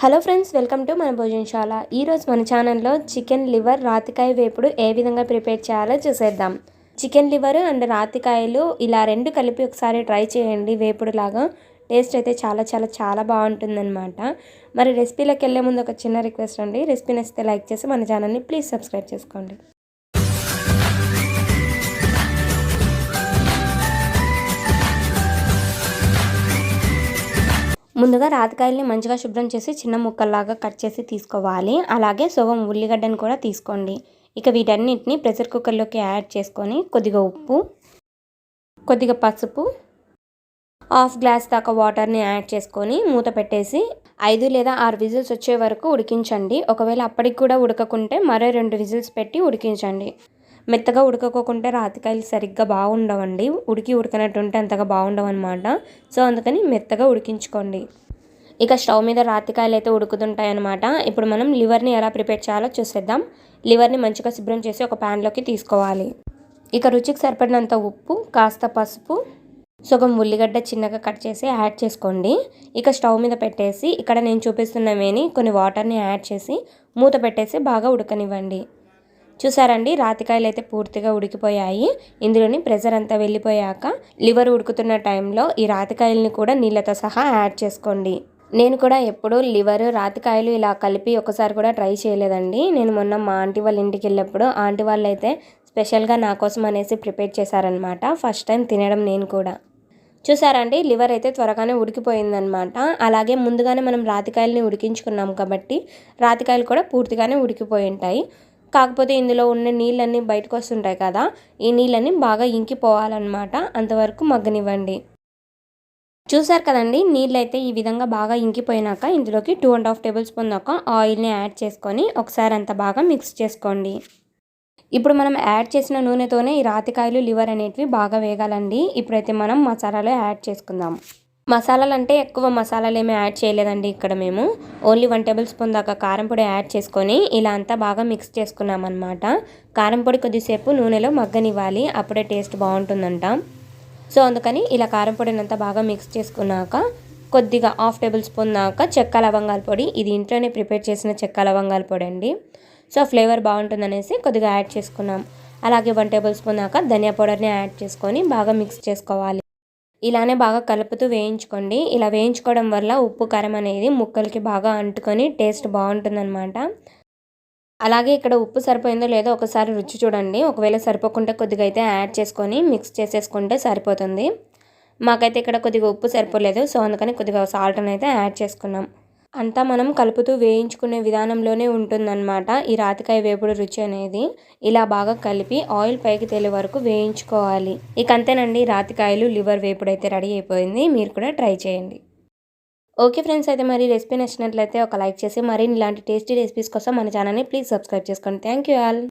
Hello friends welcome to మన భోజనశాల. ఈరోజు మన ఛానల్లో చికెన్ లివర్ రాతికాయ వేపుడు ఏ విధంగా ప్రిపేర్ చేయాలో చూసేద్దాం. చికెన్ లివర్ అండ్ రాతికాయలు ఇలా రెండు కలిపి ఒకసారి ట్రై చేయండి వేపుడు లాగా టేస్ట్ అయితే చాలా చాలా చాలా బాగుంటుందన్నమాట. మరి రెసిపీలోకి వెళ్ళే ముందు ఒక చిన్న రిక్వెస్ట్ అండి. రెసిపీ నచ్చితే లైక్ చేసి మన ఛానల్ని ప్లీజ్ సబ్స్క్రైబ్ చేసుకోండి. ముందుగా రాతికాయల్ని మంచిగా శుభ్రం చేసి చిన్న ముక్కల్లాగా కట్ చేసి తీసుకోవాలి. అలాగే సగం ఉల్లిగడ్డను కూడా తీసుకోండి. ఇక వీటన్నిటిని ప్రెషర్ కుక్కర్లోకి యాడ్ చేసుకొని కొద్దిగా ఉప్పు కొద్దిగా పసుపు హాఫ్ గ్లాస్ దాకా వాటర్ని యాడ్ చేసుకొని మూత పెట్టేసి ఐదు లేదా ఆరు విజిల్స్ వచ్చే వరకు ఉడికించండి. ఒకవేళ అప్పటికి కూడా ఉడకకుంటే మరో రెండు విజిల్స్ పెట్టి ఉడికించండి. మెత్తగా ఉడకకోకుంటే రాతికాయలు సరిగ్గా బాగుండవండి. ఉడికి ఉడకనట్టుంటే అంతగా బాగుండవు అనమాట సో అందుకని మెత్తగా ఉడికించుకోండి. ఇక స్టవ్ మీద రాతికాయలు అయితే ఉడుకుతుంటాయి అనమాట ఇప్పుడు మనం లివర్ని ఎలా ప్రిపేర్ చేయాలో చూసేద్దాం. లివర్ని మంచిగా శుభ్రం చేసి ఒక ప్యాన్లోకి తీసుకోవాలి. ఇక రుచికి సరిపడినంత ఉప్పు కాస్త పసుపు సగం ఉల్లిగడ్డ చిన్నగా కట్ చేసి యాడ్ చేసుకోండి. ఇక స్టవ్ మీద పెట్టేసి ఇక్కడ నేను చూపిస్తున్నవేని కొన్ని వాటర్ని యాడ్ చేసి మూత పెట్టేసి బాగా ఉడకనివ్వండి. చూసారండి రాతికాయలు అయితే పూర్తిగా ఉడికిపోయాయి. ఇందులోని ప్రెజర్ అంతా వెళ్ళిపోయాక లివర్ ఉడుకుతున్న టైంలో ఈ రాతికాయలని కూడా నీళ్ళతో సహా యాడ్ చేసుకోండి. నేను కూడా ఎప్పుడూ లివర్ రాతికాయలు ఇలా కలిపి ఒకసారి కూడా ట్రై చేయలేదండి. నేను మొన్న మా ఆంటీ వాళ్ళ ఇంటికి వెళ్ళినప్పుడు ఆంటీ వాళ్ళు అయితే స్పెషల్గా నా కోసం అనేసి ప్రిపేర్ చేశారనమాట ఫస్ట్ టైం తినడం నేను కూడా. చూసారండి లివర్ అయితే త్వరగానే ఉడికిపోయిందనమాట అలాగే ముందుగానే మనం రాతికాయలని ఉడికించుకున్నాం కాబట్టి రాతికాయలు కూడా పూర్తిగానే ఉడికిపోయి ఉంటాయి. కాకపోతే ఇందులో ఉన్న నీళ్ళన్నీ బయటకు వస్తుంటాయి కదా ఈ నీళ్ళన్నీ బాగా ఇంకిపోవాలన్నమాట. అంతవరకు మగ్గనివ్వండి. చూసారు కదండి నీళ్ళు అయితే ఈ విధంగా బాగా ఇంకిపోయినాక ఇందులోకి two and half tablespoon దాకా ఆయిల్ని యాడ్ చేసుకొని ఒకసారి అంత బాగా మిక్స్ చేసుకోండి. ఇప్పుడు మనం యాడ్ చేసిన నూనెతోనే ఈ రాతికాయలు లివర్ అనేటివి బాగా వేగాలండి. ఇప్పుడైతే మనం మసాలాలో యాడ్ చేసుకుందాం. మసాలాలు అంటే ఎక్కువ మసాలాలు ఏమీ యాడ్ చేయలేదండి ఇక్కడ మేము. ఓన్లీ వన్ టేబుల్ స్పూన్ దాకా కారం పొడి యాడ్ చేసుకొని ఇలా అంతా బాగా మిక్స్ చేసుకున్నాం అనమాట కారం పొడి కొద్దిసేపు నూనెలో మగ్గనివ్వాలి అప్పుడే టేస్ట్ బాగుంటుందంట. సో అందుకని ఇలా కారం పొడిని అంతా బాగా మిక్స్ చేసుకున్నాక కొద్దిగా హాఫ్ టేబుల్ స్పూన్ దాకా చెక్క లవంగాల పొడి ఇది ఇంట్లోనే ప్రిపేర్ చేసిన చెక్క లవంగాల పొడి అండి. సో ఫ్లేవర్ బాగుంటుందనేసి కొద్దిగా యాడ్ చేసుకున్నాం. అలాగే వన్ టేబుల్ స్పూన్ దాకా ధనియా పౌడర్ని యాడ్ చేసుకొని బాగా మిక్స్ చేసుకోవాలి. ఇలానే బాగా కలుపుతూ వేయించుకోండి. ఇలా వేయించుకోవడం వల్ల ఉప్పు కారం అనేది ముక్కలకి బాగా అంటుకొని టేస్ట్ బాగుంటుందన్నమాట. అలాగే ఇక్కడ ఉప్పు సరిపోయిందో లేదో ఒకసారి రుచి చూడండి. ఒకవేళ సరిపోకుంటే కొద్దిగా అయితే యాడ్ చేసుకొని మిక్స్ చేసేసుకుంటే సరిపోతుంది. మాకైతే ఇక్కడ కొద్దిగా ఉప్పు సరిపోలేదు. సో అందుకని కొద్దిగా సాల్ట్ అయితే యాడ్ చేసుకున్నాం. అంతా మనం కలుపుతూ వేయించుకునే విధానంలోనే ఉంటుందన్నమాట. ఈ రాతికాయ వేపుడు రుచి అనేది ఇలా బాగా కలిపి ఆయిల్ పైకి తేలే వరకు వేయించుకోవాలి. ఇక అంతేనండి రాతికాయలు లివర్ వేపుడు అయితే రెడీ అయిపోయింది. మీరు కూడా ట్రై చేయండి. ఓకే ఫ్రెండ్స్ అయితే మరి రెసిపీ నచ్చినట్లయితే ఒక లైక్ చేసి మరిన్ని ఇలాంటి టేస్టీ రెసిపీస్ కోసం మన ఛానల్ని ప్లీజ్ సబ్స్క్రైబ్ చేసుకోండి థ్యాంక్ యూ ఆల్.